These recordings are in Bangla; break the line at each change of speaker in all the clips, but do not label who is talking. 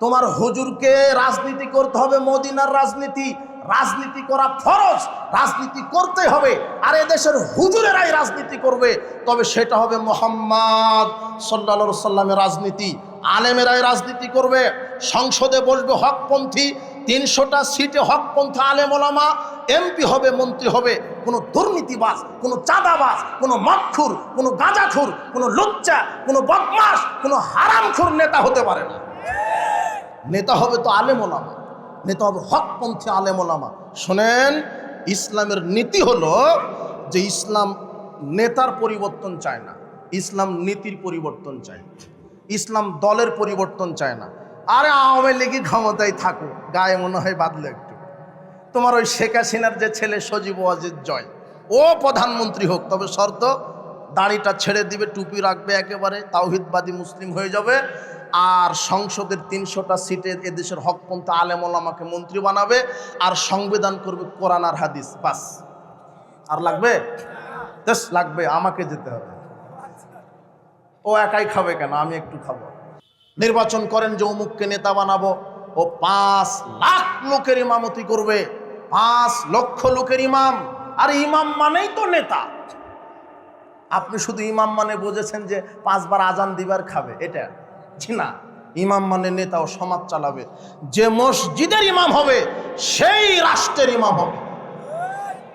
তোমার হুজুরকে রাজনীতি করতে হবে, মদিনার রাজনীতি। রাজনীতি করা ফরজ, রাজনীতি করতে হবে, আর এদেশের হুজুরেরাই রাজনীতি করবে। তবে সেটা হবে মোহাম্মদ সাল্লা সাল্লামের রাজনীতি। আলেমেরাই রাজনীতি করবে। সংসদে বসবে হকপন্থী, তিনশোটা সিটে হকপন্থী আলেম ওলামা, এমপি হবে, মন্ত্রী হবে। কোনো দুর্নীতিবাস কোনো চাঁদাবাস কোনো মক্ষুর কোনো গাঁজাখুর, কোনো লুচ্চা, কোনো বদমাস কোনো হারামখুর নেতা হতে পারে না। নেতা হবে তো আলেম ওলামা। নেতা হবে হকপন্থী আলেম ওলামা। শোনেন, ইসলামের নীতি হলো যে ইসলাম নেতার পরিবর্তন চায় না, ইসলাম নীতির পরিবর্তন চায়। ইসলাম দলের পরিবর্তন চায় না। আরে আওয়ামী লীগই ক্ষমতায় থাকুক, গায়ে মনে হয় বাদলে একটু। তোমার ওই শেখ হাসিনার যে ছেলে সজীব ওয়াজিদ জয়, ও প্রধানমন্ত্রী হোক, তবে শর্ত, দাড়িটা ছেড়ে দিবে, টুপি রাখবে একেবারে, তাওহিদবাদী মুসলিম হয়ে যাবে। আর সংসদের তিনশোটা সিটে এদেশের হকপন্থা আলেম ওলামাকে মন্ত্রী বানাবে আর সংবিধান করবে কোরআন আর হাদিস, বাস। আর লাগবে? লাগবে, আমাকে যেতে হবে। ও একাই খাবে কেন? আমি একটু খাব। নির্বাচন করেন যে অমুককে নেতা বানাবো। ও পাঁচ লাখ লোকের ইমামতি করবে। পাঁচ লক্ষ লোকের ইমাম। আর ইমাম মানেই তো নেতা। আপনি শুধু ইমাম মানে বুঝেছেন যে পাঁচবার আজান দিবার খাবে, এটা। জি না। ইমাম মানে নেতা ও সমাজ চালাবে। যে মসজিদের ইমাম হবে, সেই রাষ্ট্রের ইমাম হবে।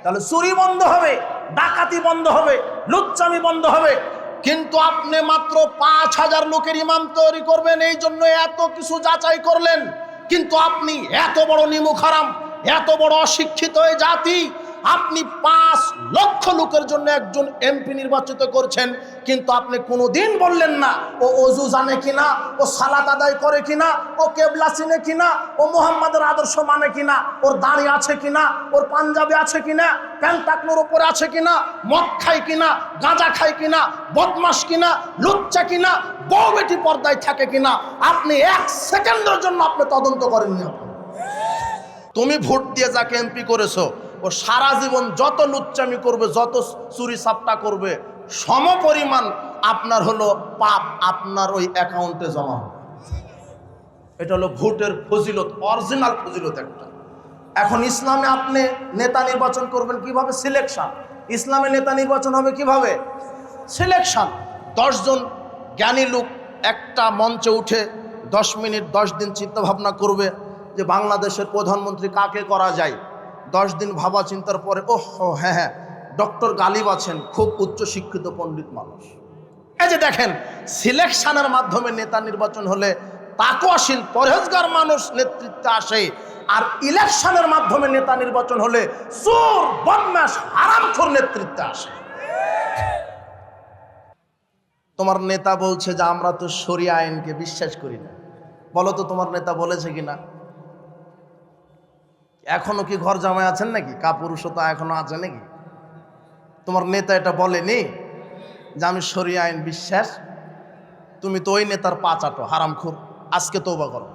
তাহলে চুরি বন্ধ হবে, ডাকাতি বন্ধ হবে, লুচ্চামি বন্ধ হবে। কিন্তু আপনি মাত্র পাঁচ হাজার লোকের ইমাম তৈরি করবেন, এই জন্য এত কিছু যাচাই করলেন। কিন্তু আপনি এত বড় নিমুখ হারাম এত বড় অশিক্ষিত জাতি আপনি পাঁচ লক্ষ লোকের জন্য একজন এমপি নির্বাচিত করছেন, কিন্তু আপনি কোনোদিন বললেন না, ও অজু জানে কিনা, ও সালাত আদায় করে কিনা, ও কেবলা চিনে কিনা, ও মোহাম্মদের আদর্শ মানে কিনা, ওর দাড়ি আছে কিনা, ওর পাঞ্জাবি আছে কিনা প্যান্ট টাকনোর ওপরে আছে কিনা, মদ খায় কিনা, গাঁজা খায় কিনা বদমাস কিনা, লুচ্চা কিনা, বউ বেটি পর্দায় থাকে কিনা, আপনি এক সেকেন্ডের জন্য আপনি তদন্ত করেননি তুমি ভোট দিয়ে যাকে এমপি করেছ ও সারা জীবন যত লুচ্চামি করবে, যত চুরি সাপটা করবে সম পরিমাণ আপনার হলো পাপ আপনার ওই অ্যাকাউন্টে জমা হবে। এটা হলো ভোটের ফজিলত অরিজিনাল ফজিলত একটা। এখন ইসলামে আপনি নেতা নির্বাচন করবেন কীভাবে? সিলেকশন ইসলামে নেতা নির্বাচন হবে কীভাবে? সিলেকশন দশজন জ্ঞানী লোক একটা মঞ্চে উঠে দশ মিনিট, দশ দিন চিন্তা ভাবনা করবে যে বাংলাদেশের প্রধানমন্ত্রী কাকে করা যায়? দশ দিন ভাবা চিন্তার পরে, ওহ হ্যাঁ হ্যাঁ ডক্টর গালিব আছেন, খুব উচ্চ শিক্ষিত পণ্ডিত মানুষ। এই যে দেখেন, সিলেকশনের মাধ্যমে নেতা নির্বাচন হলে তাকওয়াশীল পরহেজগার মানুষ নেতৃত্বে আসে, আর ইলেকশনের মাধ্যমে নেতা নির্বাচন হলে চোর বদমাস হারামখোর নেতৃত্বে আসে। তোমার নেতা বলছে যে আমরা তো সরিয়া আইনকে বিশ্বাস করি না। বলো তো তোমার নেতা বলেছে কিনা? এখনও কি ঘর জামাই আছেন নাকি? কাপুরুষতা এখনও আছে নাকি? তোমার নেতা এটা বলেনি যে আমি সরিয়া আইন বিশ্বাস। তুমি তো ওই নেতার পা চাটো, হারামখুর। আজকে তৌবা করো।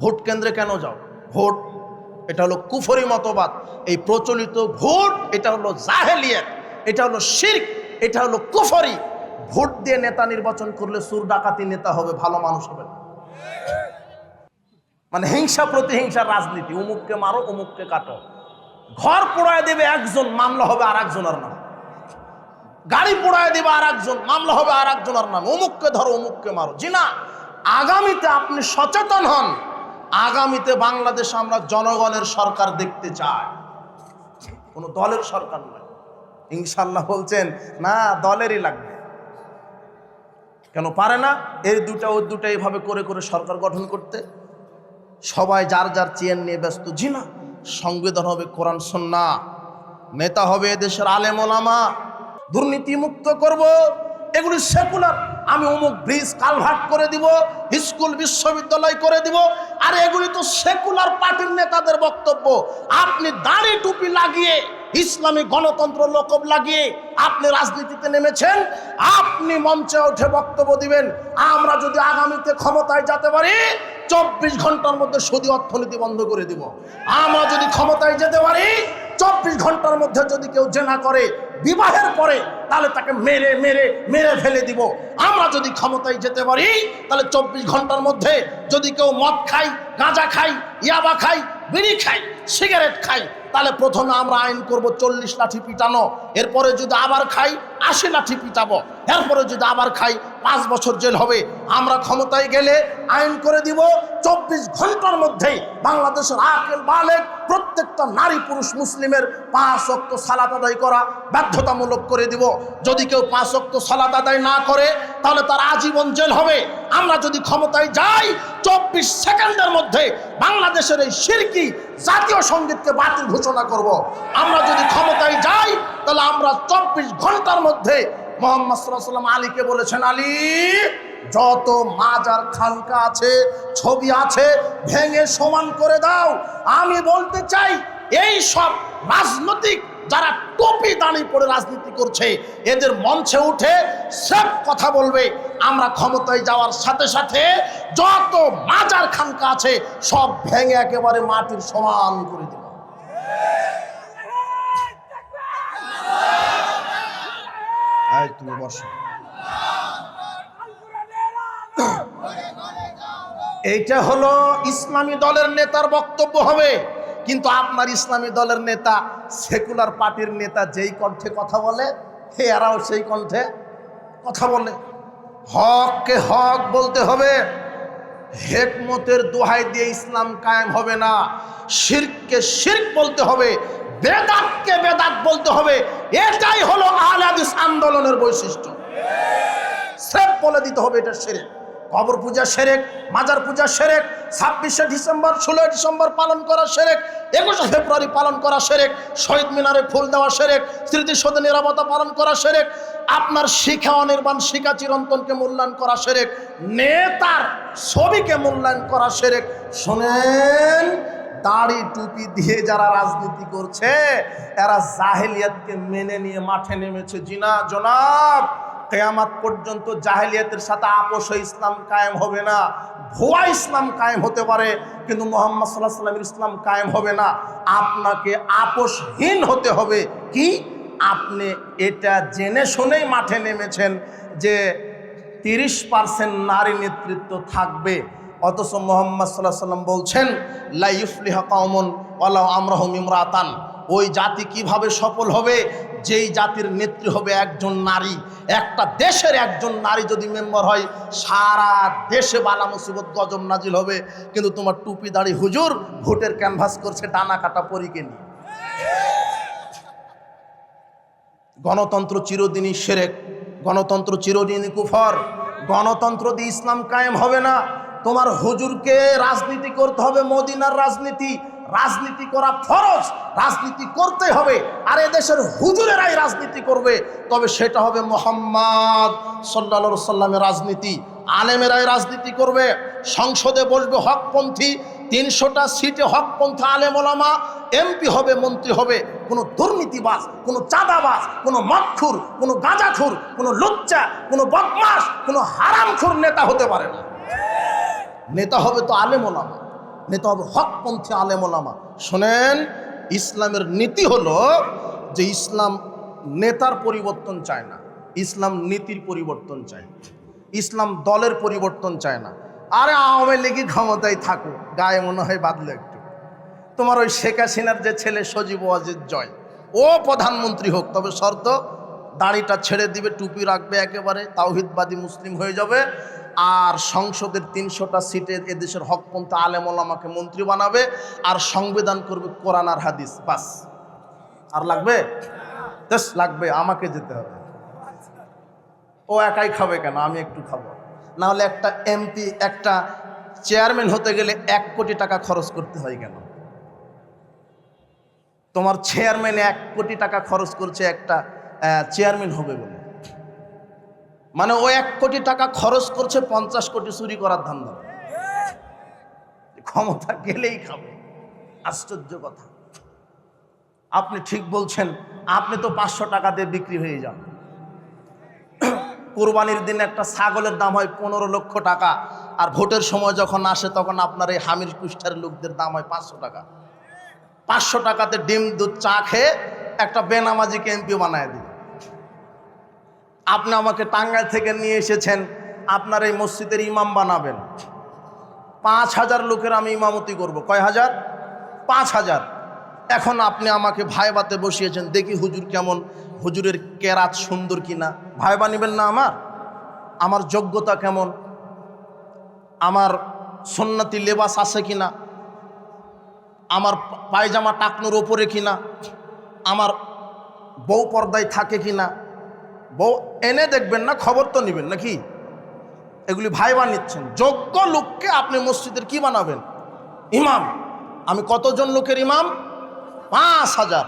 ভোট কেন্দ্রে কেন যাও? ভোট, এটা হলো কুফরি মতবাদ। এই প্রচলিত ভোট, এটা হলো জাহেলিয়াত, এটা হলো শির্ক, এটা হলো কুফরি। ভোট দিয়ে নেতা নির্বাচন করলে সুর ডাকাতি নেতা হবে, ভালো মানুষ হবে না। মানে হিংসা প্রতিহিংসার রাজনীতি। উমুককে মারো, উমুককে কাটো। ঘর পোড়ায় দেবে একজন, মামলা হবে আর একজনের নাম। গাড়ি পোড়ায় দেবে আর একজন মামলা হবে আর একজনের নাম। অমুককে ধরো অমুককে মারো। জি না, আগামীতে আপনি সচেতন হন। আগামীতে বাংলাদেশ আমরা জনগণের সরকার দেখতে চাই। কোনো দলের সরকার নয়। ইনশাল্লাহ বলছেন, না, দলেরই লাগবে। কেন পারে না? এর দুটা, ও দুটা এইভাবে করে করে সরকার গঠন করতে। সবাই যার যার চেয়ার নিয়ে ব্যস্ত জি না সংবিধান হবে কোরআন, সন্না। নেতা হবে দেশের আলেম ওলামা। দুর্নীতি মুক্ত করব। এগুলি সেকুলার। আমি অমুক ব্রিজ কালভার্ট করে দিব, স্কুল, বিশ্ববিদ্যালয় করে দিব। আর এগুলি তো সেকুলার পার্টির নেতাদের বক্তব্য। আপনি দাড়ি টুপি লাগিয়ে ইসলামী গণতন্ত্র লোকব লাগিয়ে আপনি রাজনীতিতে নেমেছেন, আপনি মঞ্চে উঠে বক্তব্য দিবেন। আমরা যদি আগামীতে ক্ষমতায় যেতে পারি, চব্বিশ ঘণ্টার মধ্যে সুদী অর্থনীতি বন্ধ করে দিব। আমরা যদি ক্ষমতায় যেতে পারি, চব্বিশ ঘণ্টার মধ্যে যদি কেউ জেনা করে বিবাহের পরে, তাহলে তাকে মেরে মেরে মেরে ফেলে দিব। আমরা যদি ক্ষমতায় যেতে পারি, তাহলে চব্বিশ ঘণ্টার মধ্যে যদি কেউ মদ খাই গাঁজা খাই ইয়াবা খাই বিড়ি খাই সিগারেট খাই তাহলে প্রথমে আমরা আইন করব চল্লিশ লাঠি পিটানো। এরপরে যদি আবার খাই আশি লাঠি পিটাবো এরপরে যদি আবার খাই, পাঁচ বছর জেল হবে। আমরা ক্ষমতায় গেলে আইন করে দিব, চব্বিশ ঘণ্টার মধ্যেই বাংলাদেশের আকেল বালেক প্রত্যেকটা নারী পুরুষ মুসলিমের পাঁচ অক্ত সালাত আদায় করা বাধ্যতামূলক করে দিব। যদি কেউ পাঁচ অক্ত সালাত আদায় না করে, তাহলে তার আজীবন জেল হবে। আমরা যদি ক্ষমতায় যাই, চব্বিশ সেকেন্ডের মধ্যে বাংলাদেশের এই সিরকি জাতীয় সঙ্গীতকে বাতিল ঘোষণা করব। আমরা যদি ক্ষমতায় যাই, তাহলে আমরা চব্বিশ ঘণ্টার মধ্যে মোহাম্মদ সাল্লাম আলীকে বলেছেন, আলী, যত মাজার খানকা আছে, ছবি আছে, ভেঙে সমান করে দাও। আমি বলতে চাই, এই সব রাজনৈতিক যারা টুপি দাঁড়িয়ে পড়ে রাজনীতি করছে, এদের মঞ্চে উঠে সব কথা বলবে। আমরা ক্ষমতায় যাওয়ার সাথে সাথে যত মাজার খানকা আছে, সব ভেঙে একেবারে মাটির সমান করে দেব। এই তুমি বসো। এইটা হলো ইসলামী দলের নেতার বক্তব্য হবে। কিন্তু আপনার ইসলামী দলের নেতা, সেকুলার পার্টির নেতা যেই কণ্ঠে কথা বলে, হে এরাও সেই কণ্ঠে কথা বলে। হককে হক বলতে হবে। হেকমতের দোহাই দিয়ে ইসলাম কায়েম হবে না। শিরকে শিরক বলতে হবে। বেদাতকে বেদাত বলতে হবে। এটাই হলো আহলাদিস আন্দোলনের বৈশিষ্ট্য। স্রেফ বলে দিতে হবে এটা সেরেক। কবর পূজা সেরেক, মাজার পূজা সেরেক, ছাব্বিশে ডিসেম্বর, ষোলোই ডিসেম্বর পালন করা সেরেক, একুশে ফেব্রুয়ারি পালন করা সেরেক, শহীদ মিনারে ফুল দেওয়া সেরেক, স্মৃতিসৌধে নিরাপত্তা পালন করা সেরেক, আপনার শিখা অনির্বাণ, শিখা চিরন্তনকে মূল্যায়ন করা সেরেক, নেতার ছবিকে মূল্যায়ন করা সেরেক। শোনেন দাড়ি টুপি দিয়ে যারা রাজনীতি করছে, এরা জাহেলিয়াতকে মেনে নিয়ে মাঠে নেমেছে। জিনা জনাব? কেয়ামাত পর্যন্ত জাহেলিয়াতের সাথে আপোষ ইসলাম কায়েম হবে না। ভুয়া ইসলাম কায়েম হতে পারে, কিন্তু মোহাম্মদ সাল্লাহ সাল্লামের ইসলাম কায়েম হবে না। আপনাকে আপোষহীন হতে হবে। কি? আপনি এটা জেনে শুনেই মাঠে নেমেছেন যে তিরিশ পার্সেন্ট নারী নেতৃত্ব থাকবে। অথচ মোহাম্মদ সাল্লাহ সাল্লাম বলছেন লাইফলিহা কাউমন ওয়ালাউ আমরাহম ইমরাতান। ওই জাতি কীভাবে সফল হবে? যেই জাতির নেত্রী হবে একজন নারী। একটা দেশের একজন নারী যদি মেম্বার হয়, সারা দেশে বালা মুসিবত গজব নাজিল হবে। কিন্তু তোমার টুপি দাড়ি হুজুর ভোটের ক্যানভাস করছে ডানা কাটা পরীকে গণতন্ত্র চিরদিনই সেরেক। গণতন্ত্র চিরদিনই কুফর। গণতন্ত্র দিয়ে ইসলাম কায়েম হবে না। তোমার হুজুরকে রাজনীতি করতে হবে, মদিনার রাজনীতি। রাজনীতি করা ফরজ, রাজনীতি করতে হবে, আর এদেশের হুজুরেরাই রাজনীতি করবে। তবে সেটা হবে মোহাম্মদ সাল্লা সাল্লামের রাজনীতি। আলেমেরাই রাজনীতি করবে, সংসদে বসবে হকপন্থী, তিনশোটা সিটে হকপন্থী আলেম ওলামা এমপি হবে, মন্ত্রী হবে। কোনো দুর্নীতিবাস কোনো চাঁদাবাস কোনো মক্ষুর কোনো গাঁজাখুর, কোনো লুচ্চা, কোনো বদমাস কোনো হারামখুর নেতা হতে পারে না। নেতা হবে তো আলেম। ওলামা নেতা হবে হকপন্থী আলেম। ওলামা শোনেন, ইসলামের নীতি হলো যে ইসলাম নেতার পরিবর্তন চায় না, ইসলাম নীতির পরিবর্তন চায়। ইসলাম দলের পরিবর্তন চায় না। আরে আওয়ামী লীগই ক্ষমতায় থাকুক, গায়ে মনে হয় বাদলে একটু। তোমার ওই শেখ হাসিনার যে ছেলে সজীব ওয়াজিদ জয়, ও প্রধানমন্ত্রী হোক, তবে শর্ত, দাড়িটা ছেড়ে দিবে, টুপি রাখবে একেবারে, তাওহিদবাদী মুসলিম হয়ে যাবে। আর সংসদের তিনশোটা সিটে এদেশের হকপন্থা আলেম ওলামাকে মন্ত্রী বানাবে, আর সংবিধান করবে কোরআন আর হাদিস, বাস। আর লাগবে? লাগবে, আমাকে যেতে হবে। ও একাই খাবে কেন? আমি একটু খাব। না হলে একটা এমপি, একটা চেয়ারম্যান হতে গেলে এক কোটি টাকা খরচ করতে হয় কেন? তোমার চেয়ারম্যান এক কোটি টাকা খরচ করছে একটা চেয়ারম্যান হবে বলে। মানে ও এক কোটি টাকা খরচ করছে, পঞ্চাশ কোটি চুরি করার ধান্দা। ক্ষমতা গেলেই খাবে। আশ্চর্য কথা। আপনি ঠিক বলছেন, আপনি তো পাঁচশো টাকা দিয়ে বিক্রি হয়ে যান। কোরবানির দিন একটা ছাগলের দাম হয় পনেরো লক্ষ টাকা, আর ভোটের সময় যখন আসে তখন আপনার এই হামির কুষ্ঠার লোকদের দাম হয় পাঁচশো টাকা। পাঁচশো টাকাতে ডিম, দুধ, চা খেয়ে একটা বেনামাজিকে এমপি বানায় দিবে আপনি আমাকে টাঙ্গাইল থেকে নিয়ে এসেছেন, আপনার এই মসজিদের ইমাম বানাবেন। পাঁচ হাজার লোকের আমি ইমামতি করব। কয় হাজার? পাঁচ হাজার। এখন আপনি আমাকে ভাইবাতে বসিয়েছেন, দেখি হুজুর কেমন, হুজুরের কেরাত সুন্দর কিনা। ভাই নেবেন না আমার? আমার যোগ্যতা কেমন? আমার সন্ন্যতি লেবাস আছে কিনা? আমার পায়জামা টাকনোর ওপরে কিনা? আমার বউ পর্দায় থাকে কিনা? বউ এনে দেখবেন না, খবর তো নেবেন নাকি? এগুলি ভাইবা নিচ্ছেন। যোগ্য লোককে আপনি মসজিদের কি বানাবেন? ইমাম। আমি কতজন লোকের ইমাম? পাঁচ হাজার।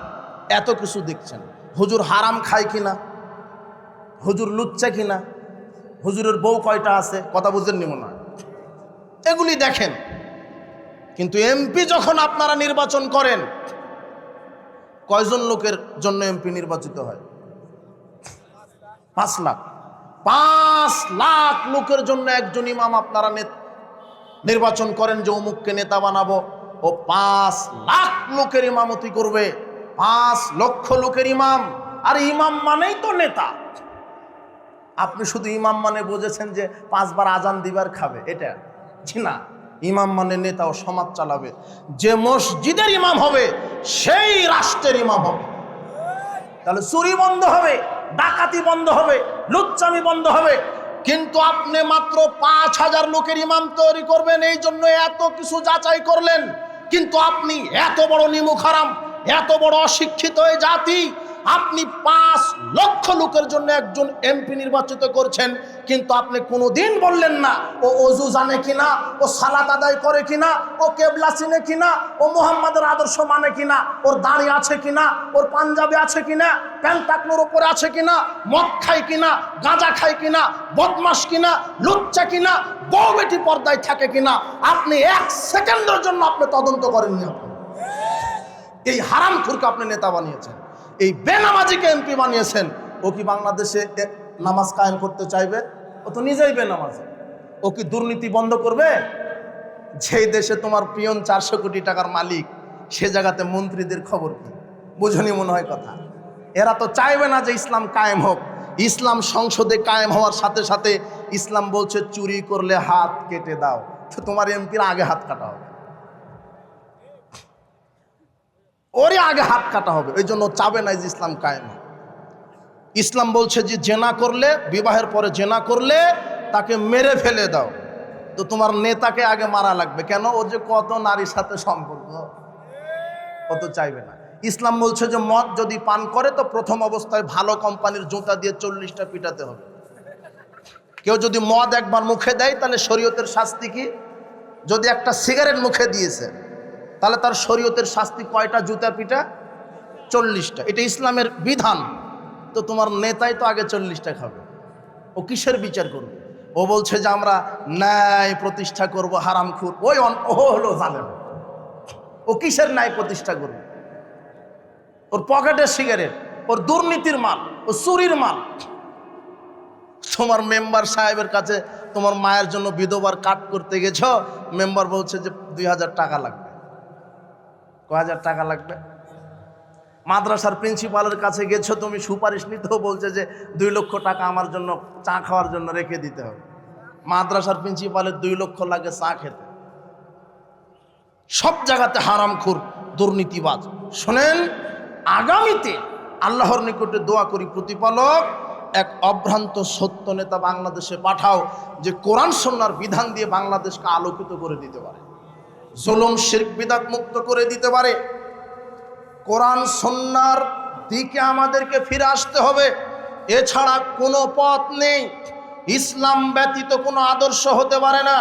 এত কিছু দেখছেন। হুজুর হারাম খায় কিনা? হুজুর লুচ্চা কিনা? হুজুরের বউ কয়টা আছে? কথা বুঝেন নি মনে হয়? এগুলি দেখেন। কিন্তু এমপি যখন আপনারা নির্বাচন করেন, কয়জন লোকের জন্য এমপি নির্বাচিত হয়? পাঁচ লাখ। পাঁচ লাখ লোকের জন্য একজন ইমাম আপনারা নির্বাচন করেন যে অমুককে নেতা বানাবো। ও পাঁচ লাখ লোকের ইমামতি করবে। পাঁচ লক্ষ লোকের ইমাম। আর ইমাম মানেই তো নেতা। আপনি শুধু ইমাম মানে বুঝেছেন যে পাঁচবার আজান দিবার খাবে, এটা জি না। ইমাম মানে নেতা ও সমাজ চালাবে। যে মসজিদের ইমাম হবে, সেই রাষ্ট্রের ইমাম হবে। তাহলে চুরি বন্ধ হবে। ডাকাতি বন্ধ হবে, লুচ্চামি বন্ধ হবে। কিন্তু আপনি মাত্র পাঁচ হাজার লোকের ইমাম তৈরি করবেন, এই জন্য এত কিছু যাচাই করলেন। কিন্তু আপনি এত বড় নিমুখ হারাম এত বড় অশিক্ষিত জাতি আপনি পাঁচ লক্ষ লোকের জন্য একজন এমপি নির্বাচিত করছেন, কিন্তু আপনি কোনোদিন বললেন না, ও অজু জানে কিনা, ও সালাত আদায় করে কিনা, ও কেবলা চিনে কিনা, ও মোহাম্মদের আদর্শ মানে কিনা, ওর দাড়ি আছে কিনা, ওর পাঞ্জাবে আছে কিনা প্যান্ট টাকনোর ওপরে আছে কিনা, মদ খায় কিনা, গাঁজা খায় কিনা বদমাস কিনা, লুচ্চা কিনা, বউ বেটি পর্দায় থাকে কিনা, আপনি এক সেকেন্ডের জন্য আপনি তদন্ত করেননি এই হারাম খুরকে আপনি নেতা বানিয়েছেন। এই বেনামাজিকে এমপি বানিয়েছেন, ও কি বাংলাদেশে নামাজ কায়েম করতে চাইবে? ও তো নিজেই বেনামাজি। ও কি দুর্নীতি বন্ধ করবে? যেই দেশে তোমার পিয়ন চারশো কোটি টাকার মালিক, সে জায়গাতে মন্ত্রীদের খবর কি? বুঝনি মনে হয় কথা? এরা তো চাইবে না যে ইসলাম কায়েম হোক। ইসলাম সংসদে কায়েম হওয়ার সাথে সাথে ইসলাম বলছে, চুরি করলে হাত কেটে দাও। তো তোমার এমপির আগে হাত কাটা হবে ওরই আগে হাত কাটা হবে। ওই জন্য চাবে না যে ইসলাম কায়েম। ইসলাম বলছে যে, জেনা করলে, বিবাহের পরে জেনা করলে তাকে মেরে ফেলে দাও। তো তোমার নেতাকে আগে মারা লাগবে। কেন? ও যে কত নারীর সাথে সম্পর্ক। কত চাইবে না। ইসলাম বলছে যে, মদ যদি পান করে তো প্রথম অবস্থায় ভালো কোম্পানির জুতা দিয়ে চল্লিশটা পিটাতে হবে। কেউ যদি মদ একবার মুখে দেয়, তাহলে শরীয়তের শাস্তি কি? যদি একটা সিগারেট মুখে দিয়েছে তাহলে তার শরীয়তের শাস্তি কয়টা? জুতা পিটা চল্লিশটা। এটা ইসলামের বিধান। তো তোমার নেতাই তো আগে চল্লিশটা খাবে। ও কিসের বিচার করবে? ও বলছে যে আমরা ন্যায় প্রতিষ্ঠা করব হারামখুর ওই অন- ও হলো জালেম। ও কিসের ন্যায় প্রতিষ্ঠা করবে? ওর পকেটের সিগারেট, ওর দুর্নীতির মাল, ও চুরির মাল। তোমার মেম্বার সাহেবের কাছে তোমার মায়ের জন্য বিধবার কাট করতে গেছ, মেম্বার বলছে যে দুই হাজার টাকা লাগবে। ক হাজার টাকা লাগবে? মাদ্রাসার প্রিন্সিপালের কাছে গেছো তুমি, সুপারিশ নিতেও বলছে যে দুই লক্ষ টাকা আমার জন্য চা খাওয়ার জন্য রেখে দিতে হবে। মাদ্রাসার প্রিন্সিপালের দুই লক্ষ লাগে চা খেতে। সব জায়গাতে হারামখুর, দুর্নীতিবাজ। শোনেন, আগামীতে আল্লাহর নিকটে দোয়া করি, প্রতিপালক, এক অভ্রান্ত সত্য নেতা বাংলাদেশে পাঠাও যে কোরআন সন্ন্যার বিধান দিয়ে বাংলাদেশকে আলোকিত করে দিতে পারে। জুলুম, শিরক, বিদাত মুক্ত করে দিতে পারে। কোরআন সন্ন্যার দিকে আমাদেরকে ফিরে আসতে হবে। এছাড়া কোনো পথ নেই। ইসলাম ব্যতীত কোনো আদর্শ হতে পারে না।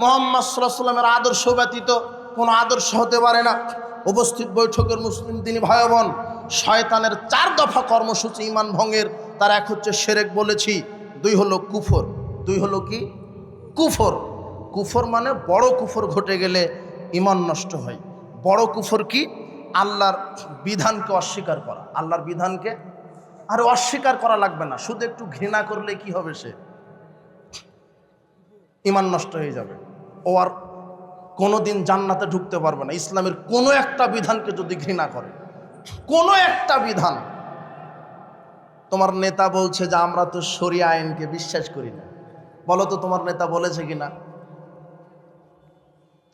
মোহাম্মদ সাল্লামের আদর্শ ব্যতীত কোনো আদর্শ হতে পারে না। উপস্থিত বৈঠকের মুসলিম তিনি ভাই বোন শয়তানের চার দফা কর্মসূচি ইমান ভঙ্গের, তার এক হচ্ছে সেরেক বলেছি, দুই হলো কুফর। দুই হলো কি? কুফর। কুফর মানে বড় কুফর ঘটে গেলে ইমান নষ্ট হয়। বড় কুফর কি? আল্লাহর বিধানকে অস্বীকার করা। আল্লাহর বিধানকে আর অস্বীকার করা লাগবে না। শুধু একটু ঘৃণা করলে কি হবে সে? ইমান নষ্ট হয়ে যাবে। ও আর কোনো দিন জান্নাতে ঢুকতে পারবে না। ইসলামের কোনো একটা বিধানকে যদি ঘৃণা করে, কোনো একটা বিধান, তোমার নেতা বলছে যে, আমরা তো সরিয়া আইনকে বিশ্বাস করি না। বলো তো তোমার নেতা বলেছে কিনা?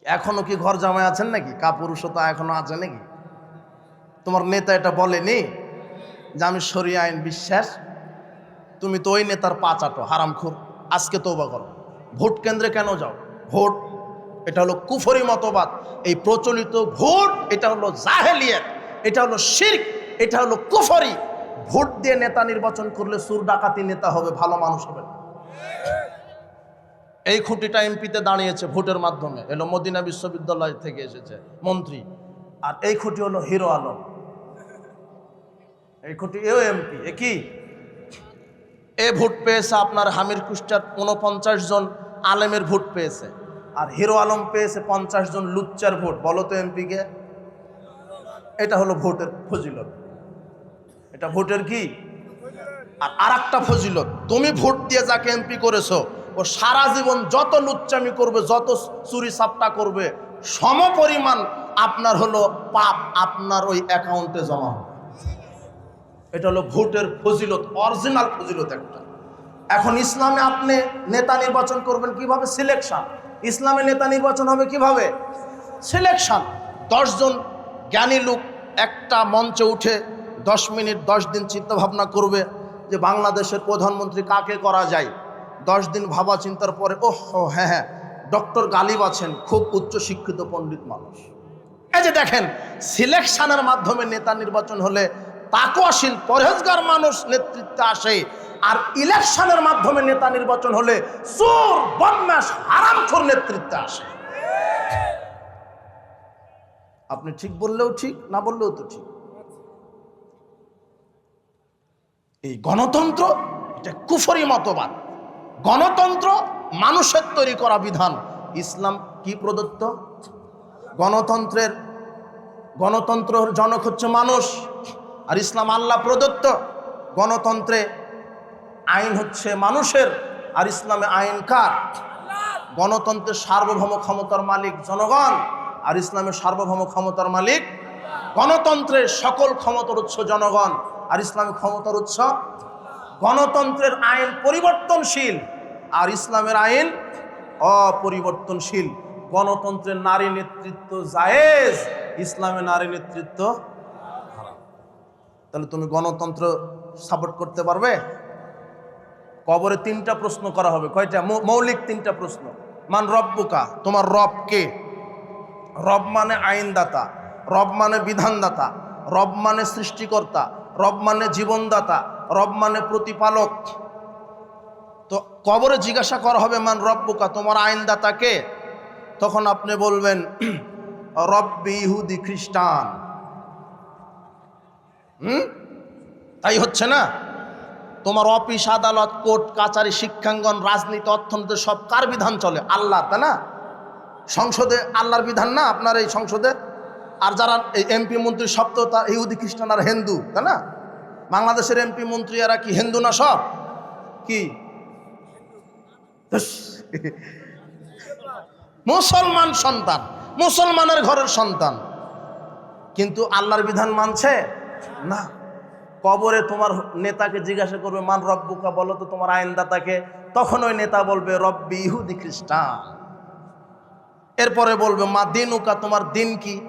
এখনও কি ঘর জামাই আছেন নাকি? কাপুরুষতা এখনও আছে নাকি? তোমার নেতা এটা বলেনি যে আমি সরিয়া আইন বিশ্বাস। তুমি তো ওই নেতার পা চাটো, হারামখুর। আজকে তৌবা করো। ভোট কেন্দ্রে কেন যাও? ভোট, এটা হলো কুফরি মতবাদ। এই প্রচলিত ভোট, এটা হলো জাহেলিয়াত, এটা হলো শির্ক, এটা হলো কুফরি। ভোট দিয়ে নেতা নির্বাচন করলে সুর ডাকাতি নেতা হবে, ভালো মানুষ হবে না। এই খুঁটিটা এমপিতে দাঁড়িয়েছে ভোটের মাধ্যমে। এলো মদিনা বিশ্ববিদ্যালয় থেকে এসেছে মন্ত্রী। আর এই খুঁটি হলো হিরো আলম। এই খুঁটি এও এমপি, এ কি? এ ভোট পেয়েছে আপনার হামির কুষ্টার উনপঞ্চাশ জন আলেমের ভোট পেয়েছে। আর হিরো আলম পেয়েছে পঞ্চাশ জন লুচ্চার ভোট। বলো তো এমপিকে এটা হলো ভোটের ফজিলত। এটা ভোটের কি? আর আর একটা ফজিলত, তুমি ভোট দিয়ে যাকে এমপি করেছ ও সারা জীবন যত লুচ্চামি করবে, যত চুরি সাপটা করবে, সম পরিমাণ আপনার হলো পাপ আপনার ওই অ্যাকাউন্টে জমা হবে। এটা হলো ভোটের ফজিলত অরিজিনাল ফজিলত একটা। এখন ইসলামে আপনি নেতা নির্বাচন করবেন কীভাবে? সিলেকশন ইসলামে নেতা নির্বাচন হবে কীভাবে? সিলেকশন দশজন জ্ঞানী লোক একটা মঞ্চে উঠে দশ মিনিট, দশ দিন চিন্তাভাবনা করবে যে বাংলাদেশের প্রধানমন্ত্রী কাকে করা যায়? দশ দিন ভাবা চিন্তার পরে, ওহ হ্যাঁ হ্যাঁ ডক্টর গালিব আছেন, খুব উচ্চ শিক্ষিত পণ্ডিত মানুষ। এই যে দেখেন, সিলেকশনের মাধ্যমে নেতা নির্বাচন হলে তাকুয়াশীল পরহেজগার মানুষ নেতৃত্বে আসে, আর ইলেকশনের মাধ্যমে নেতা নির্বাচন হলে চোর বদমাস হারামখোর নেতৃত্বে আসে। আপনি ঠিক বললেও ঠিক, না বললেও তো ঠিক। এই গণতন্ত্র, এটা কুফরি মতবাদ। গণতন্ত্র মানুষের তৈরি করা বিধান। ইসলাম কি প্রদত্ত? গণতন্ত্রের গণতন্ত্রের জনক হচ্ছে মানুষ, আর ইসলাম আল্লাহ প্রদত্ত। গণতন্ত্রে আইন হচ্ছে মানুষের, আর ইসলামে আইন কার? গণতন্ত্রের সার্বভৌম ক্ষমতার মালিক জনগণ, আর ইসলামের সার্বভৌম ক্ষমতার মালিক গণতন্ত্রের সকল ক্ষমতার উৎস জনগণ, আর ইসলামের ক্ষমতার উৎস গণতন্ত্রের আইন পরিবর্তনশীল। আর ইসলামের আইন অপরিবর্তনশীল। গণতন্ত্রের নারী নেতৃত্ব জায়েজ, ইসলামে নারী নেতৃত্ব তাহলে তুমি গণতন্ত্র সাপোর্ট করতে পারবে? কবরে তিনটা প্রশ্ন করা হবে। কয়টা? মৌলিক তিনটা প্রশ্ন। মান রব্বুকা, তোমার রব কে? রব মানে আইনদাতা, রব মানে বিধানদাতা, রব মানে সৃষ্টিকর্তা, রব মানে জীবনদাতা, রব মানে প্রতিপালক। কবরে জিজ্ঞাসা করা হবে, মান রব্বুকা? তোমার আইনদাতা কে তখন আপনি বলবেন, রব্বি ইহুদি খ্রিস্টান। হুম? তাই হচ্ছে না? তোমার অফিস, আদালত, কোর্ট, কাচারি, শিক্ষাঙ্গন, রাজনীতি, অর্থনীতি, সব কার বিধান চলে? আল্লাহ তাই না? সংসদে আল্লাহর বিধান না আপনার এই সংসদে? আর যারা এই এমপি, মন্ত্রী, সব তো তা ইহুদি, খ্রিস্টান আর হিন্দু, তাই না? বাংলাদেশের এমপি, মন্ত্রী, এরা কি হিন্দু না সব? কি। মুসলমান সন্তান, মুসলমানের ঘরের সন্তান। কিন্তু আল্লাহর বিধান মানছে? না। কবরে তোমার নেতাকে জিজ্ঞাসা করবে, মান রব্বুকা? বলো তো, তোমার আইনদাতাকে। তখন ওই নেতা বলবে, রব্বি ইহুদি খ্রিস্টান। এরপরে বলবে, মা, দিনুকা, তোমার দিন কি?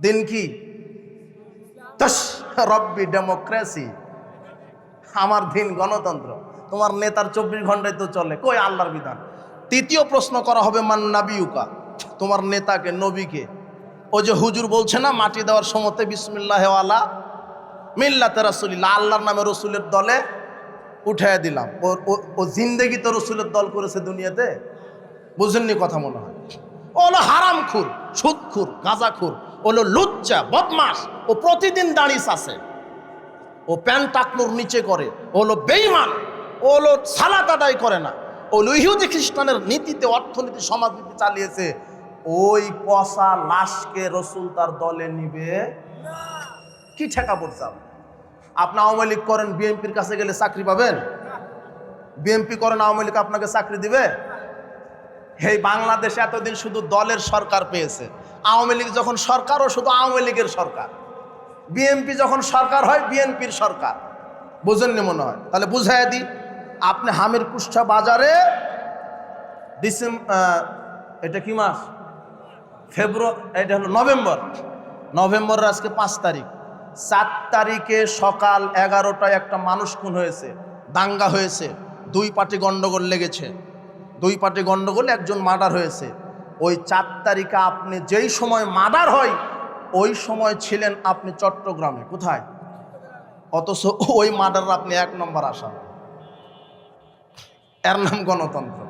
দিন কি? রব্বি ডেমোক্রেসি। আমার দিন গণতন্ত্র। তোমার নেতার চব্বিশ ঘন্টায় তো চলে। কই আল্লাহর বিধান? তৃতীয় প্রশ্ন করা হবে, মান নাবিউকা তোমার নেতাকে, নবীকে। ও যে হুজুর বলছে না, মাটি দেওয়ার সময়তে বিসমিল্লাহ আলা মিল্লাতে রসুলিল্লাহ, আল্লাহর নামে রসুলের দলে উঠাইয়া দিলাম। ও জিন্দেগি তো রসুলের দল করেছে দুনিয়াতে? বুঝেননি কথা মনে হয়? ও হলো হারামখুর সুদখুর গাঁজাখুর খুর হলো লুচ্চা, বদমাস, ও প্রতিদিন দাঁড়িয়ে আছে। ও প্যান্ট টাকনুর নিচে করে, ও হলো বেইমান ও হলো সালাত আদায় করে না। ও ইহুদি খ্রিস্টানের নীতিতে, অর্থনীতি, সমাজনীতি চালিয়েছে। ওই পশা লাশকে রসুল তার দলে নিবে। কি ঠেকা পড়ছে আপনি? আওয়ামী লীগ করেন, বিএনপির কাছে গেলে চাকরি পাবেন? বিএনপি করেন, আওয়ামী লীগ আপনাকে চাকরি দিবে? এই বাংলাদেশে এতদিন শুধু দলের সরকার পেয়েছে। আওয়ামী লীগ যখন সরকারও শুধু আওয়ামী লীগের সরকার। বিএনপি যখন সরকার হয়, বিএনপির সরকার। বুঝেননি মনে হয়? তাহলে বুঝাই দিই। আপনি হামির কুষ্ঠা বাজারে ডিসেম্বর এটা কি মাস? ফেব্রুয়ারি এটা হলো নভেম্বর। নভেম্বরের আজকে পাঁচ তারিখ। সাত তারিখে সকাল এগারোটায় একটা মানুষ খুন হয়েছে, দাঙ্গা হয়েছে। দুই পার্টি গন্ডগোল লেগেছে। দুই পার্টি গন্ডগোল, একজন মার্ডার হয়েছে। ওই চার তারিখে আপনি যেই সময় মার্ডার হয়, ওই সময় ছিলেন আপনি চট্টগ্রামে। কোথায়? অথচ ওই মার্ডার আপনি এক নম্বর আসামি। এর নাম গণতন্ত্র।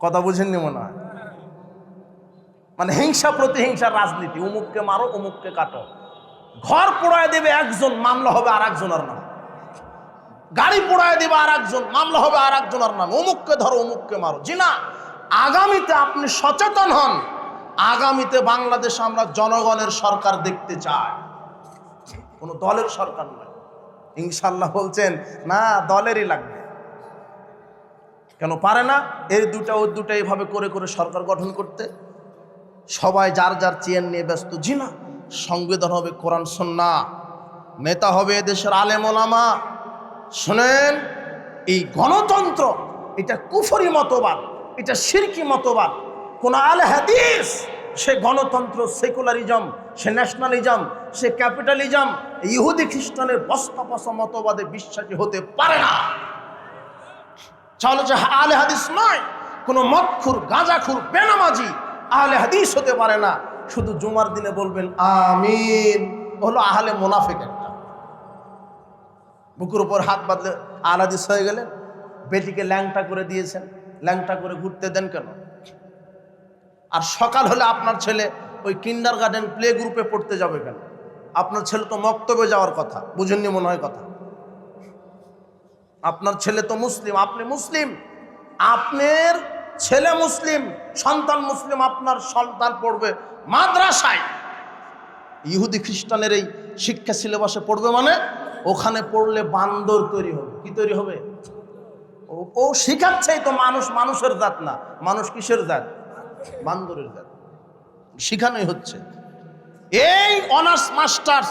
কথা বুঝেননি মনে হয়? মানে হিংসা প্রতিহিংসার রাজনীতি, উমুককে মারো, উমুককে কাটো। ঘর পোড়ায় দেবে একজন, মামলা হবে আর একজনের নাম। গাড়ি পোড়ায় দেবে আর একজন মামলা হবে আর একজনের নাম। অমুককে ধরো অমুককে মারো। জি না, আগামীতে আপনি সচেতন হন। আগামীতে বাংলাদেশ আমরা জনগণের সরকার দেখতে চাই। কোনো দলের সরকার নয়। ইনশাল্লাহ বলছেন, না, দলেরই লাগবে। কেন পারে না? এর দুটা ও দুটা এইভাবে করে করে সরকার গঠন করতে। সবাই যার যার চেয়ার নিয়ে ব্যস্ত জি না সংবিধান হবে কোরআন, সন্না। নেতা হবে এদেশের আলেম ওলামা। শোনেন, এই গণতন্ত্র, এটা কুফরি মতবাদ, এটা সিরকি মতবাদ। কোন আলে হাদিস, সে গণতন্ত্র, সেকুলারিজম, সে ন্যাশনালিজম, সে ক্যাপিটালিজম ইহুদি খ্রিস্টানের বস্তা পচা মতবাদে বিশ্বাসী হতে পারে না। তাহলে যে আলে হাদিস নয়। কোনো মদখুর, গাঁজাখুর, বেনামাজি আহলে হাদিস হতে পারে না। শুধু জুমার দিনে বলবেন, আমিন। হলো আহলে মোনাফেক একটা। বুকুর উপর হাত বাঁধলে আলাদিস হয়ে গেলেন। বেটিকে ল্যাংটা করে দিয়েছেন। ল্যাংটা করে ঘুরতে দেন কেন? আর সকাল হলে আপনার ছেলে ওই কিন্ডার গার্ডেন প্লে গ্রুপে পড়তে যাবে কেন? আপনার ছেলে তো মক্তবে যাওয়ার কথা, বুঝেননি মনে হয় কথা? আপনার ছেলে তো মুসলিম, আপনি মুসলিম? আপনার ছেলে মুসলিম, সন্তান মুসলিম, আপনার সন্তান পড়বে মাদ্রাসায়। ইহুদি খ্রিস্টানের এই শিক্ষা সিলেবাসে পড়বে মানে ওখানে পড়লে বান্দর তৈরি হবে। কি তৈরি হবে? ও শিখাচ্ছেই তো মানুষ, মানুষের জাত না। মানুষ কিসের জাত? বান্দরের জাত। শিখানোই হচ্ছে। এই অনার্স, মাস্টার্স,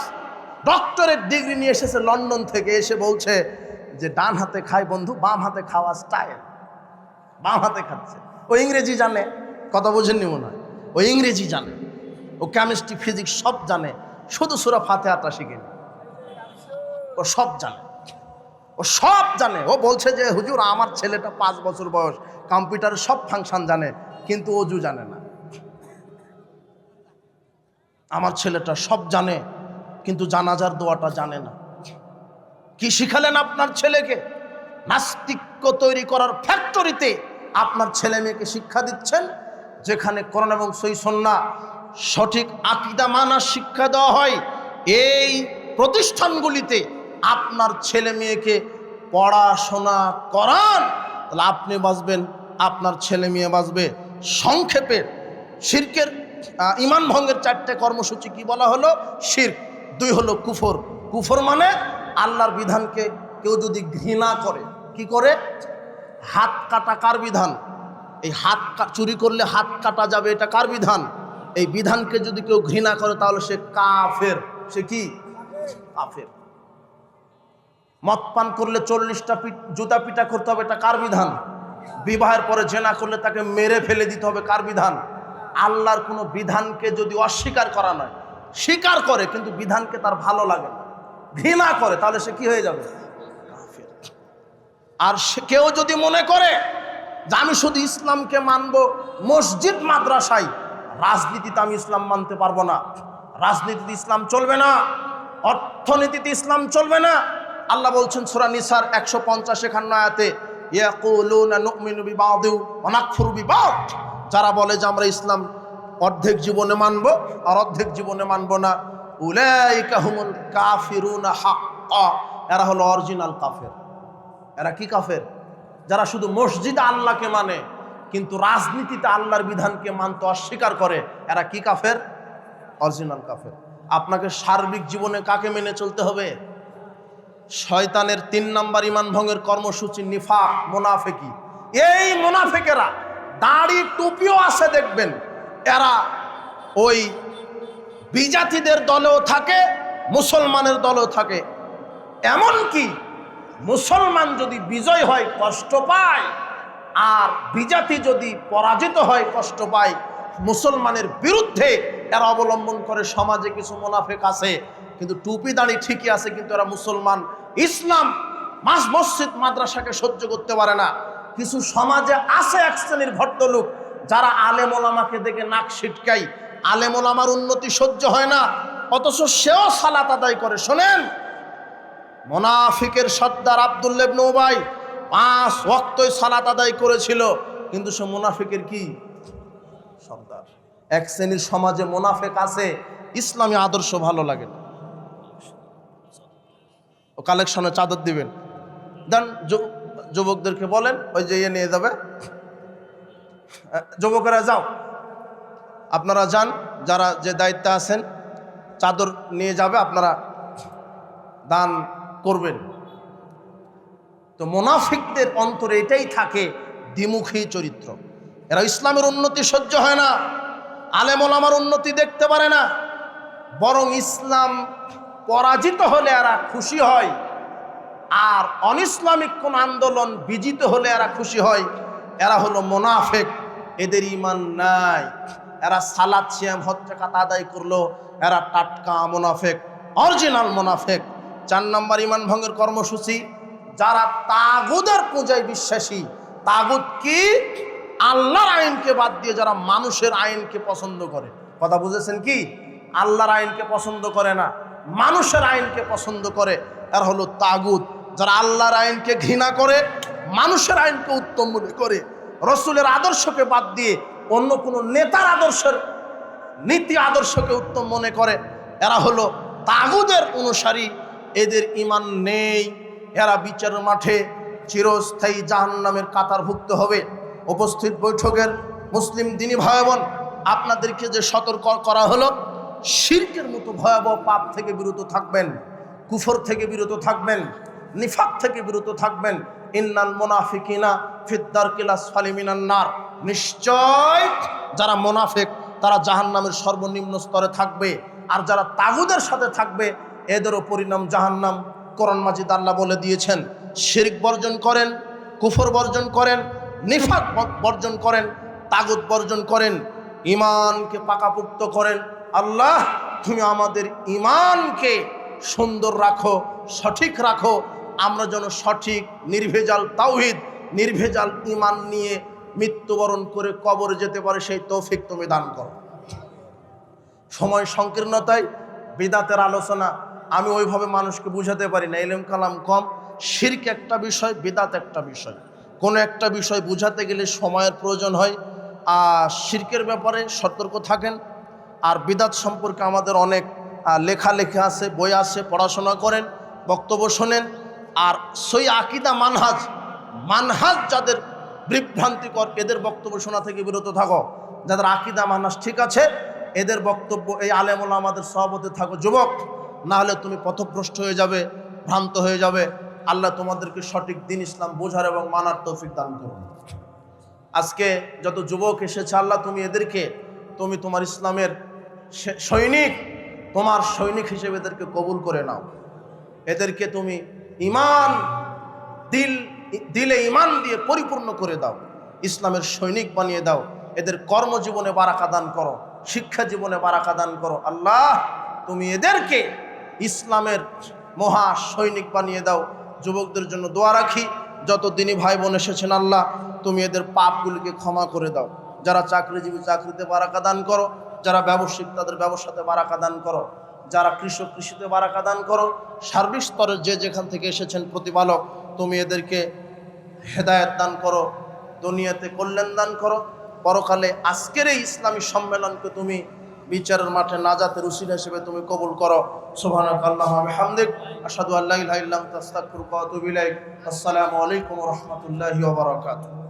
ডক্টরেট ডিগ্রি নিয়ে এসেছে লন্ডন থেকে, এসে বলছে যে ডান হাতে খায় বন্ধু, বাম হাতে খাওয়া স্টাইল বাম হাতে খাচ্ছে। ও ইংরেজি জানে, কথা বোঝেননি মনে হয়? ও ইংরেজি জানে। ও কেমিস্ট্রি ফিজিক্স সব জানে। শুধু সুরা ফাতে আটা শিখেনি। ও সব জানে। ও সব জানে। ও বলছে যে, হুজুর, আমার ছেলেটা পাঁচ বছর বয়স। কম্পিউটারের সব ফাংশন জানে, কিন্তু অজু জানে না। আমার ছেলেটা সব জানে, কিন্তু জানাজার দোয়াটা জানে না। কি শিখালেন আপনার ছেলেকে? নাস্তিক্য তৈরি করার ফ্যাক্টরিতে আপনার ছেলে মেয়েকে শিক্ষা দিচ্ছেন, যেখানে করোনা এবং সৈসন্না সঠিক আকিদা মানার শিক্ষা দেওয়া হয়। এই প্রতিষ্ঠানগুলিতে আপনার ছেলে মেয়েকে পড়াশোনা করান, তাহলে আপনি বাঁচবেন, আপনার ছেলে মেয়ে বাঁচবে। সংক্ষেপে শির্কের ইমান ভঙ্গের চারটে কর্মসূচি কি বলা হলো? শির্ক। দুই হলো কুফর। কুফর মানে আল্লাহর বিধানকে কেউ যদি ঘৃণা করে, কি করে? হাত কাটা কার বিধান? এই হাত চুরি করলে হাত কাটা যাবে, এটা কার বিধান? এই বিধানকে যদি কেউ ঘৃণা করে, তাহলে সে কাফের। সে কি? কাফের। মদ পান করলে চল্লিশটা জুতা পিটা করতে হবে, এটা কার বিধান? বিবাহের পরে জেনা করলে তাকে মেরে ফেলে দিতে হবে, কার বিধান? আল্লাহর কোনো বিধানকে যদি অস্বীকার করা নয়, স্বীকার করে, কিন্তু বিধানকে তার ভালো লাগে না। ঘৃণা করে, তাহলে সে কি হয়ে যাবে? আর সে কেউ যদি মনে করে যে আমি শুধু ইসলামকে মানব, মসজিদ, মাদ্রাসায় রাজনীতিতে আমি ইসলাম মানতে পারব না। রাজনীতিতে ইসলাম চলবে না, অর্থনীতিতে ইসলাম চলবে না। আল্লাহ বলছেন সুরা নিসার একশো পঞ্চাশ নাকফুরু বিবাদ। যারা বলে যে আমরা ইসলাম অর্ধেক জীবনে মানব আর অর্ধেক জীবনে মানব না উলাইকা হুমুল কাফিরুনা হাক্কা। এরা হলো অরিজিনাল কাফের। এরা কি কাফের? যারা শুধু মসজিদে আল্লাহকে মানে কিন্তু রাজনীতিতে আল্লাহর বিধানকে মানতে অস্বীকার করে, এরা কি কাফের? অরিজিনাল কাফের। আপনাকে সার্বিক জীবনে কাকে মেনে চলতে হবে? শয়তানের তিন নাম্বার ইমান ভঙ্গের কর্মসূচি নিফা মোনাফেকি। এই মোনাফেকেরা দাড়ি, টুপিও আছে দেখবেন। এরা ওই বিজাতিদের দলেও থাকে, মুসলমানের দলেও থাকে। এমন কি মুসলমান যদি বিজয় হয়, কষ্ট পায়, আর বিজাতি যদি পরাজিত হয়, কষ্ট পায়, মুসলমানের বিরুদ্ধে এরা অবলম্বন করে, সমাজে কিছু মোনাফেক আছে, কিন্তু টুপি দাড়ি ঠিকই আছে, কিন্তু এরা মুসলমান। ইসলাম মাস মসজিদ মাদ্রাসাকে সহ্য করতে পারে না। কিছু সমাজে আছে এক শ্রেণির ভদ্রলোক, যারা আলেম ওলামাকে দেখে নাক ছিটকাই আলেম ওলামার উন্নতি সহ্য হয় না, অথচ সেও সালাত আদায় করে। শোনেন, মোনাফিকের সর্দার আবদুল্লেব নৌবাই পাঁচ ওয়াক্তই সালাত আদায় করেছিল, কিন্তু সে মোনাফিকের কি? সর্দার। এক শ্রেণির সমাজে মোনাফেক আছে, ইসলামী আদর্শ ভালো লাগে ও কালেকশনে চাদর দিবেন। দেন যুবকদেরকে বলেন, ওই যে ইয়ে নিয়ে যাবে। যুবকেরা যাও। আপনারা যান, যারা যে দায়িত্বে আছেন, চাদর নিয়ে যাবে, আপনারা দান করবেন। তো মোনাফিকদের অন্তরে এটাই থাকে দ্বিমুখী চরিত্র। এরা ইসলামের উন্নতি সহ্য হয় না আলেমল আমার উন্নতি দেখতে পারে না, বরং ইসলাম পরাজিত হলে এরা খুশি হয়, আর অনিসলামিক কোন আন্দোলন বিজিত হলে এরা খুশি হয়। এরা হলো মোনাফেক, এদের ইমান নাই। এরা সালাদ, সিয়াম হত্যাকাত আদায় করল, এরা টাটকা মোনাফেক অরিজিনাল মোনাফেক। চার নম্বর ইমান ভঙ্গের কর্মসূচি, যারা তাগুদের পূজায় বিশ্বাসী, তাগুদ কি? আল্লাহর আইনকে বাদ দিয়ে যারা মানুষের আইনকে পছন্দ করে। কথা বুঝেছেন কি? আল্লাহর আইনকে পছন্দ করে না, মানুষের আইনকে পছন্দ করে আর হলো তাগুদ। যারা আল্লাহর আইনকে ঘৃণা করে, মানুষের আইনকে উত্তম মনে করে, রসুলের আদর্শকে বাদ দিয়ে অন্য কোনো নেতার আদর্শের নীতি আদর্শকে উত্তম মনে করে। এরা হলো তাগুদের অনুসারী, এদের ইমান নেই। এরা বিচারের মাঠে চিরস্থায়ী জাহান্নামের কাতারভুক্ত হবে। উপস্থিত বৈঠকের মুসলিম দিনী ভাই বোন আপনাদেরকে যে সতর্ক করা হলো, শিরকের মতো ভয়াবহ পাপ থেকে বিরত থাকবেন, কুফর থেকে বিরত থাকবেন। নিফাক থেকে বিরত থাকবেন। ইন্নাল মোনাফিকিনা ফিদ্দার কিলাস ফালিমিনান্নার নিশ্চয় যারা মোনাফেক, তারা জাহান্নামের সর্বনিম্ন স্তরে থাকবে। আর যারা তাগুদের সাথে থাকবে, এদেরও পরিণাম জাহান্নাম। করণ মাজিদ আল্লাহ বলে দিয়েছেন, শিরিক বর্জন করেন, কুফর বর্জন করেন, নিফাক বর্জন করেন, তাগুদ বর্জন করেন ইমানকে পাকাপুক্ত করেন। আল্লাহ, তুমি আমাদের ইমানকে সুন্দর রাখো, সঠিক রাখো আমরা যেন সঠিক, নির্ভেজাল তাওহিদ, নির্ভেজাল ইমান নিয়ে মৃত্যুবরণ করে কবরে যেতে পারে, সেই তৌফিক তুমি দান করো। সময় সংকীর্ণতায় বিদাতের আলোচনা, আমি ওইভাবে মানুষকে বুঝাতে পারি না, এলেম কালাম কম। শির্ক একটা বিষয়, বিদাত একটা বিষয়। কোনো একটা বিষয় বুঝাতে গেলে সময়ের প্রয়োজন হয়, আর শির্কের ব্যাপারে সতর্ক থাকেন। আর বিদাত সম্পর্কে আমাদের অনেক লেখালেখি আছে, বই আছে, পড়াশোনা করেন, বক্তব্য শোনেন। আর সই আকিদা মানহাজ মানহাজ যাদের বিভ্রান্তিকর, এদের বক্তব্য শোনা থেকে বিরত থাকো। যাদের আকিদা মানহাজ ঠিক আছে, এদের বক্তব্য এই আলেমুল আমাদের সভাপতি থাকো। যুবক না হলে তুমি পথভ্রষ্ট হয়ে যাবে, ভ্রান্ত হয়ে যাবে। আল্লাহ তোমাদেরকে সঠিক দিন ইসলাম বোঝার এবং মানার তৌফিক দান করুন। আজকে যত যুবক এসেছে, আল্লাহ তুমি এদেরকে, তুমি তোমার ইসলামের সৈনিক, তোমার সৈনিক হিসেবে এদেরকে কবুল করে নাও। এদেরকে তুমি ইমান, দিল, দিলে ইমান দিয়ে পরিপূর্ণ করে দাও। ইসলামের সৈনিক বানিয়ে দাও। এদের কর্মজীবনে বারাকা দান করো। শিক্ষা জীবনে বারাকা দান করো। আল্লাহ, তুমি এদেরকে ইসলামের মহা সৈনিক বানিয়ে দাও। যুবকদের জন্য দোয়া রাখি। যত দিনই ভাই বোন এসেছেন আল্লাহ, তুমি এদের পাপগুলিকে ক্ষমা করে দাও। যারা চাকরিজীবী চাকরিতে বারাকা দান করো, যারা ব্যবসায়িক তাদের ব্যবসাতে বারাকা দান করো। যারা কৃষক কৃষিতে বারাকা দান করো, সার্বিক স্তরের যে যেখান থেকে এসেছেন প্রতিপালক, তুমি এদেরকে হেদায়ত দান করো, দুনিয়াতে কল্যাণ দান করো। পরকালে আজকের এই ইসলামী সম্মেলনকে তুমি বিচারের মাঠে নাজাতের উসিল হিসেবে তুমি কবুল করো। সুবহানাক আল্লাহুম্মা ওয়া বিহামদিক, আশহাদু আল্লা ইলাহা ইল্লা আনতা আস্তাগফিরুকা ওয়া আতুবু ইলাইক। আসসালামু আলাইকুম রাহমাতুল্লাহি ওয়া বারাকাতুহু।